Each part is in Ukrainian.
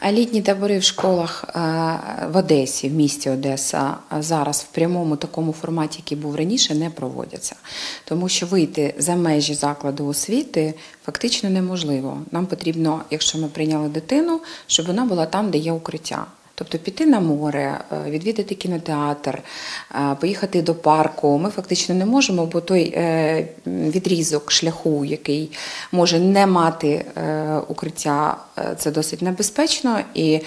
А Літні табори в школах е, в Одесі, в місті Одеса, е, зараз в прямому такому форматі, який був раніше, не проводяться. Тому що вийти за межі закладу освіти фактично неможливо. Нам потрібно, якщо ми прийняли дитину, щоб вона була там, де є укриття. Тобто піти на море, е, відвідати кінотеатр, е, поїхати до парку. Ми фактично не можемо, бо той е, відрізок шляху, який може не мати укриття, це досить небезпечно. І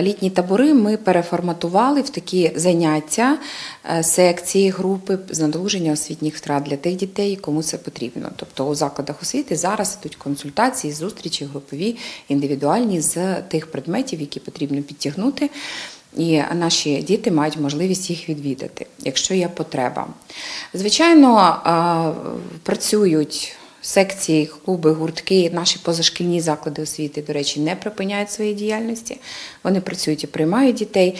літні табори ми переформатували в такі заняття, секції, групи з надолуження освітніх втрат для тих дітей, кому це потрібно. Тобто у закладах освіти зараз ідуть консультації, зустрічі, групові, індивідуальні з тих предметів, які потрібно підтягнути. І наші діти мають можливість їх відвідати, якщо є потреба. Звичайно, працюють секції, клуби, гуртки, наші позашкільні заклади освіти, до речі, не припиняють своєї діяльності. Вони працюють і приймають дітей.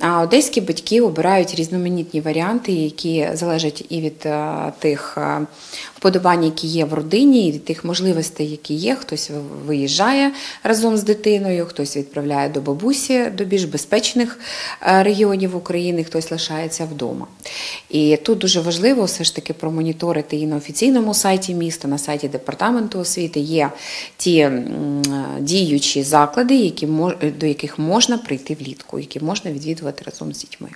А одеські батьки обирають різноманітні варіанти, які залежать і від е, тих е, вподобань, які є в родині, і від тих можливостей, які є. Хтось виїжджає разом з дитиною, хтось відправляє до бабусі до більш безпечних е, регіонів України, хтось лишається вдома. І тут дуже важливо все ж таки промоніторити і на офіційному сайті міста, на сайті департаменту освіти є ті діючі заклади, які до яких можна прийти влітку, які можна відвідувати разом з дітьми.